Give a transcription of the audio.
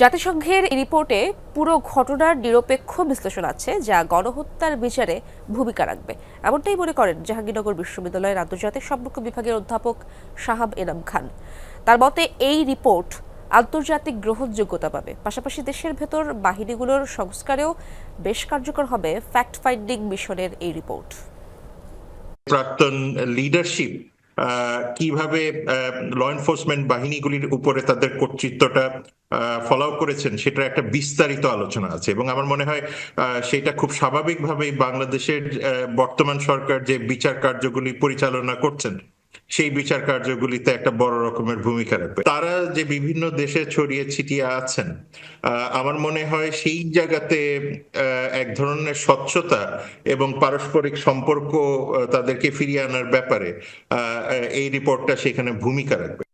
জাতিসংঘের রিপোর্টে পুরো ঘটনার নিরপেক্ষ বিশ্লেষণ আছে যা গণহত্যার বিচারে ভূমিকা রাখবে। এমনটাই মনে করেন জাহাঙ্গীরনগর বিশ্ববিদ্যালয়ের আন্তর্জাতিক সম্পর্ক বিভাগের অধ্যাপক সাহাব এনাম খান। তার মতে, এই রিপোর্ট আন্তর্জাতিক গ্রহণযোগ্যতা পাবে। পাশাপাশি দেশের ভেতর বাহিনীগুলোর সংস্কারেও বেশ কার্যকর হবে ফ্যাক্ট ফাইন্ডিং মিশনের এই রিপোর্ট। প্রাক্তন লিডারশিপ কীভাবে ল এনফোর্সমেন্ট বাহিনীগুলির উপরে তাদের কর্তৃত্বটা ফলো করেছেন, সেটার একটা বিস্তারিত আলোচনা আছে। এবং আমার মনে হয় সেটা খুব স্বাভাবিকভাবেই বাংলাদেশের বর্তমান সরকার যে বিচার কার্যগুলি পরিচালনা করছেন, সেই বিচার কার্যগুলিতে একটা বড় রকমের ভূমিকা রাখবে। তারা যে বিভিন্ন দেশে ছড়িয়ে ছিটিয়ে আছেন আমার মনে হয় সেই জায়গাতে এক ধরনের স্বচ্ছতা এবং পারস্পরিক সম্পর্ক তাদেরকে ফিরিয়ে আনার ব্যাপারে এই রিপোর্টটা সেখানে ভূমিকা রাখবে।